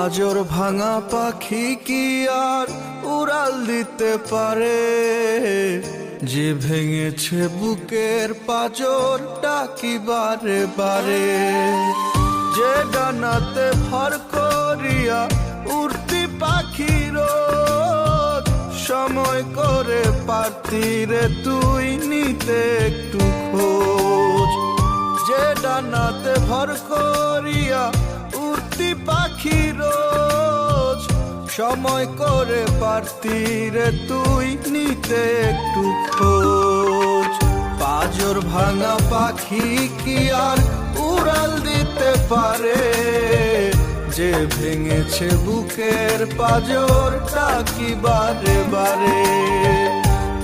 পাজর ভাঙা পাখি কি আর উড়াল দিতে পারে? যে ভেঙেছে বুকের পাজর ডাকি বারে বারে? যে ডানাতে ভর করিয়া উড়তি পাখির সময় করে পারতি রে তুই নিতে একটু খোঁজ। যে ডানাতে ভর করিয়া উড়তি পাখি রোজ সময় করে পারতি রে তুই নিতে একটু খোঁজ। পাজর ভাঙা পাখি কি আর উড়াল দিতে পারে? যে ভেঙেছে বুকের পাজর টাকি বারে বারে?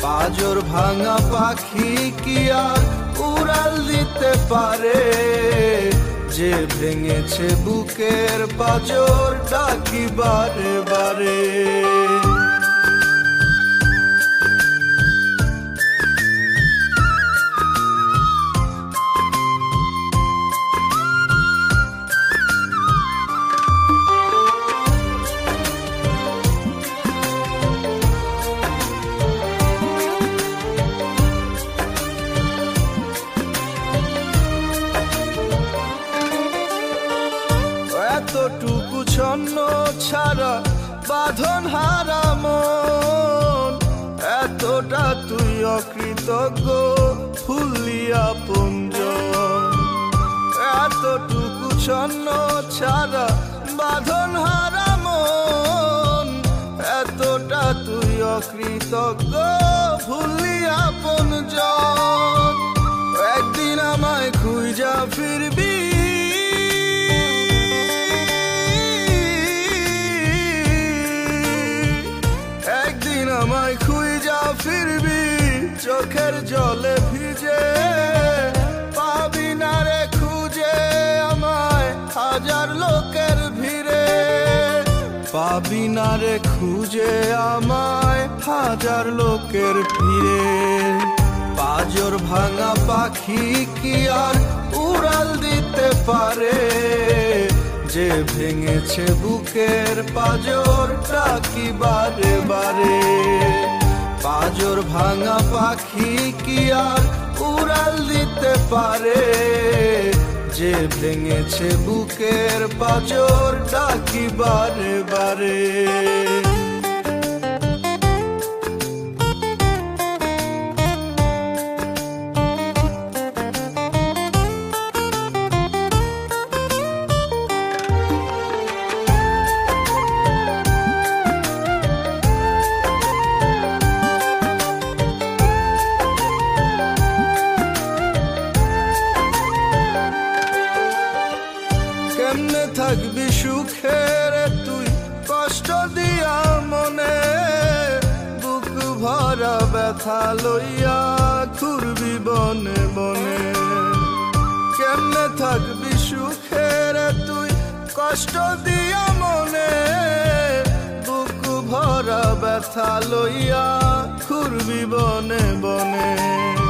পাজর ভাঙা পাখি কি আর উড়াল দিতে পারে? যে ভেঙেছে বুকের পাজর ডাকি বারে বারে। ছন্ন ছাড়া বাঁধন হারা মন। এতটা তুই অকৃতজ্ঞ, ফুলিয়া পুঞ্জ এতটুকু ছন্ন ছাড়া বাঁধন হারা মন। এতটা তুই অকৃতজ্ঞ, ফুলিয়া পুঞ্জ একদিন আমায় খুঁজা ফিরবি আমায় খুঁজা ফিরবি, চোখের জলে ভিজে। পাবি না রে খুঁজে আমায়, হাজার লোকের ভিড়ে। পাবি না রে খুঁজে আমায়, হাজার লোকের ভিড়ে। পাজর ভাঙা পাখি কি আর উড়াল দিতে পারে? যে ভেঙেছে বুকের পাজর বারে বারে? পাজর ভাঙা পাখি কি আর উড়াল দিতে পারে? যে ভেঙেছে বুকের পাজর ডাকি বারে বারে। থাকবি সুখের তুই কষ্ট দিয়া মনে, বুক ভরা ব্যথা লইয়া ঘুরবি বনে বনে। কেমনে থাকবি সুখের তুই কষ্ট দিয়া মনে, বুক ভরা ব্যথা লইয়া ঘুরবি বনে বনে।